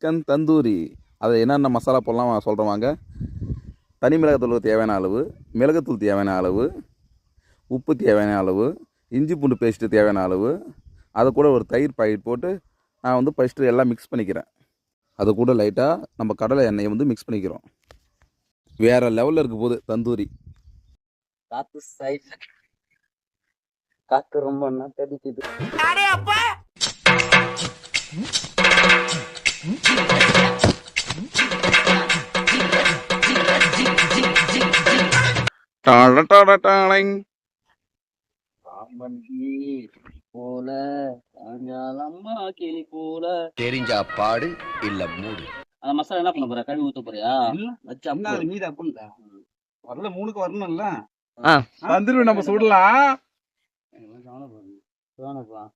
Chicken tandoori. அது என்னென்ன மசாலா போடலாம் சொல்கிறேன் வாங்க. தனி மிளகாத்தூள் தேவையான அளவு மிளகுத்தூள் தேவையான அளவு உப்பு தேவையான அளவு இஞ்சி பூண்டு பேஸ்ட்டு தேவையான அளவு. அது கூட ஒரு தயிர் பாக்கெட் போட்டு நான் வந்து ஃபஸ்ட்டு எல்லாம் மிக்ஸ் பண்ணிக்கிறேன். அது கூட லைட்டாக நம்ம கடலை எண்ணெயை வந்து மிக்ஸ் பண்ணிக்கிறோம். வேறு லெவலில் இருக்க போகுது தந்தூரி. காத்து சைட்ல காத்து ரொம்ப தெரிஞ்சுது. போல கிளி போல தெரிஞ்சா பாடு இல்ல மூடு அந்த மசாலா என்ன பண்ண போற கழுவி ஊத்த போறியா இல்ல. வச்சு அண்ணா, அது மீதி அப்புல்ல. வரல மூணுக்கு வரணும்ல வந்துருவேன் நம்ம சுடலாம் கவனப்பா கவலைப்படாத.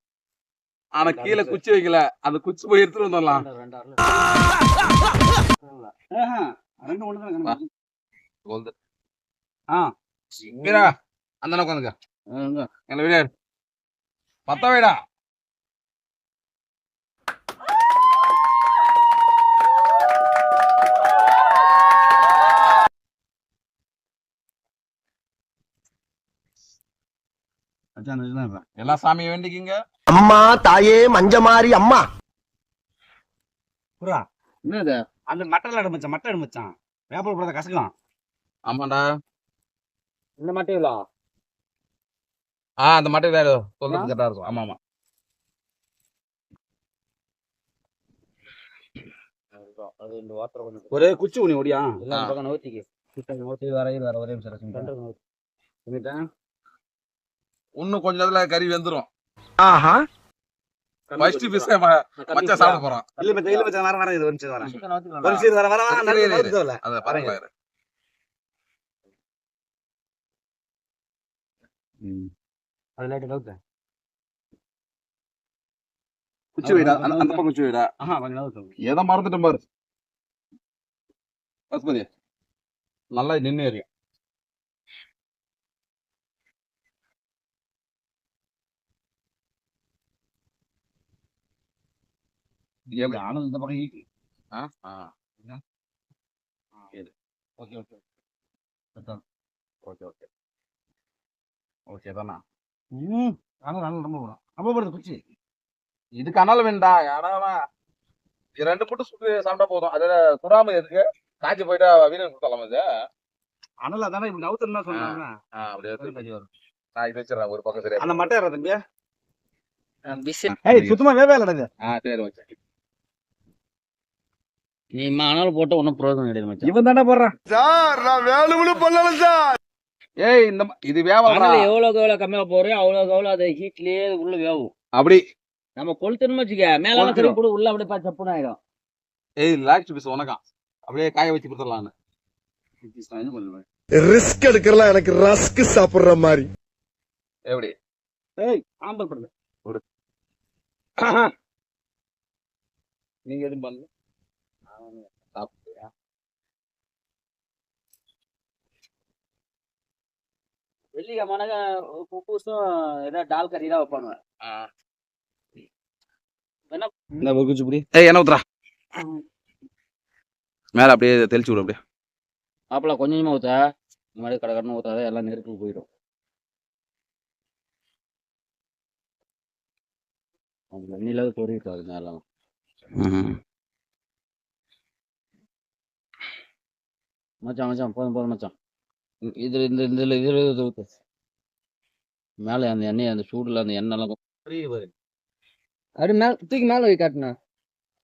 ஆனா கீழே குச்சி வைக்கல. அந்த குச்சி போய் எடுத்துட்டு வந்துடலாம். ரெண்டு, வீரா அந்த உட்காந்துக்க. எங்க? எங்களை வீரா பத்த வீடா மச்சான், இதுதான் இப்ப. எல்லா சாமியை வேண்டிக்கிங்க. அம்மா தாயே மஞ்சமாரி அம்மா. புறா, என்னது? அந்த மட்டல் எடு மச்சான் மட்டை எடு மச்சான். வேப்பல் போடாத கசக்கலாம். ஆமாண்டா. இந்த மட்டும் இல்ல ஆ அந்த மட்டை வேற சொல்றது கரெக்டா இருக்கும். ஆமா ஆமா. அது இந்த வாட்டர் கொஞ்சம் ஒரே குச்சி உனி ஒடியா பக்கம் நவுத்திக்கு கிட்ட நவுத்தி வர இது வர ஒரே நிமிஷம். இன்னும் கொஞ்ச நேரத்துல கறி வெந்துரும். ஆஹா. ஃபர்ஸ்ட் பிஸ் சாப்பிட போறோம் இல்ல மச்சான் இல்ல மச்சான் வர வர இது நிமிஷம் வர வர வர இரு, நல்ல. அத பாருங்க அது. குச்சி வைடா அந்த அந்த பக்கம் குச்சி வைடா. ஆஹா. எதை மறந்துட்டேன் பாரு. நல்லா நின்று ஏறியும் ஆனது இந்த பக்கம் ஈக்கு. ஆ? ஆ. Okay okay okay. Okay okay. தானா ம். ஆனா நல்லா ரொம்ப போடும் அப்ப போடுறது குச்சி. இதுக்கு அனல் வேண்டா. யாராவா இது ரெண்டு மட்டும் சுட்டு சாப்பிட்டா போதும். அதுல சுறாம இருக்கு காய்ச்சி போயிட்டா வீரன் கொடுத்தலாம் இது? அனல் அதானே இப்படி நவுத்துனா சொன்னாங்க. ஆ, அப்படியே எடுத்து நான் இது வச்சிடறேன் ஒரு பக்கம் சரியா அந்த மட்டை. ஏய் சுத்தமா வேவே இல்லடா ஆ சரி நீ மணல் போட்டு ஒன்றும் பிரயோஜனம் கிடையாது மச்சான். இவன் தானே போடுறான் ஏய் இந்த ம- இது வேவலடா மணல் எவ்வளவுக்கு எவ்வளவு கம்மியா போறோம் அவ்வளவுக்கு எவ்வளவு அது ஹீட்லயே உள்ள வேகும் அப்படி. நம்ம கொளுத்தணும் வச்சுக்க மேல. கறி போடு உள்ள அப்படியே பா- சப்புன்னு ஆயிடும். ஏய் லாக்ஸ் பீஸ் உனக்காம். அப்படியே காய வச்சு கொடுத்துடலான்னு. நான் இது ரிஸ்க் எடுக்கலாம் எனக்கு ரஸ்க் சாப்பிடுற மாதிரி. எப்படி? ஏய் ஆம்பல் படுது. நீங்க எதுவும் பண்ணல. வெள்ளிக்கிழமை குப்பூசும் ஏதாவது டால் கறி தான் வைப்பாங்க இந்த ஒரு குச்சி புடி? ஏய் என்ன ஊத்துறா? மேல அப்படியே தெளிச்சு விடு அப்படியே. மாப்பிள்ள கொஞ்சம் கொஞ்சமா ஊத்தா இந்த மாதிரி கடை கடன்னு ஊத்தாத எல்லாம் நெருப்பு போயிடும். எண்ணிலாவது பொறிட்டாது மேலாம் மச்சான் மச்சான் போதும் போதும் மச்சான். இதுல இந்த இதுல இதுல இது ஊத்து மேல அந்த எண்ணெய் அந்த சூடுல அந்த எண்ணெய் எல்லாம் அப்படி மேல தூக்கி மேல வை காட்டுனா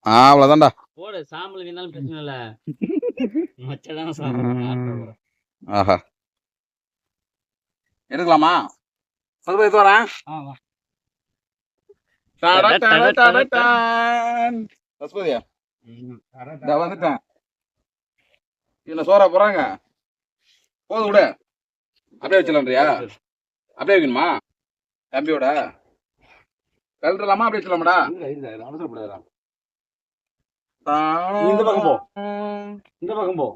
ஆ அவ்வளவுதான்டா. போடு சாம்பல் வீணாலும் பிரச்சனை இல்ல. மச்சதான் சாப்பிடுறேன் ஆஹா. எடுக்கலாமா? பத்து எடுத்து வரேன். வந்துட்டேன். இதுல சோறா போறாங்க போதும் விடு. அப்படியே வச்சிடலாம்ன்றியா அப்படியே வைக்கணுமா? தம்பியோட. கழட்டலாமா? அப்படியே வச்சிடலாமாடா. அவசரப்படாதா இந்த பக்கம் போ. இந்த பக்கம் போ.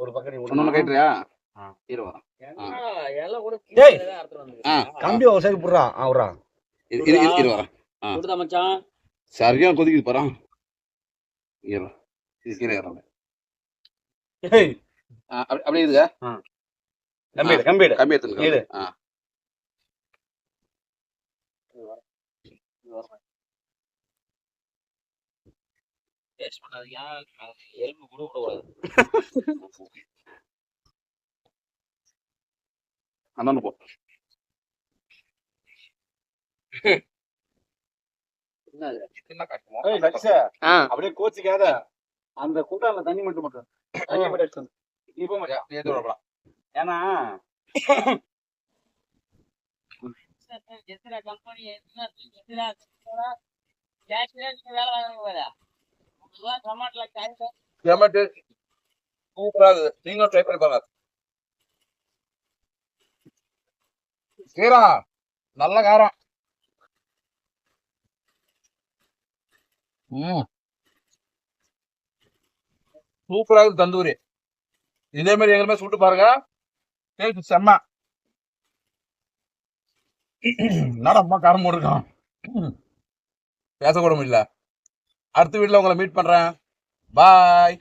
ஒரு பக்கம் நீ ஒன்னு கட்டுறியா. கம்பி ஒரு சைடு புடுறா. ஆ விட்றா. இரு கொடுத்தா மச்சான். சரியா கொதிக்குது பாரு. இரு. கீழே. அப்படி- இதுங்க எடுத்துங்க. ஆ. டேஸ்ட் பண்ணாதீங்க. எலும்பு கூட விடக்கூடாது. அண்ணன் போ. அப்படியே கோச்சிக்காத. அந்த குண்டான்ல தண்ணி மட்டும் மட்டும் தண்ணி மட்டும். நீ போக நீ எது வரலாம் ஏன்னா கம்பெனி வேலை டொமேட்டோ சூப்பரா இருக்குது நீங்களும் ட்ரை பண்ணி பாருங்க கீரா நல்ல காரம் ம் சூப்பரா தந்தூரி இதே மாதிரி எங்களுமே சுட்டு பாருங்க. டேஸ்ட் செம்ம. நடம்மா அம்மா காரம் போட்டுருக்கான்? பேசக்கூட முடியல. அடுத்த வீட்டில் உங்களை மீட் பண்ணுறேன் பாய்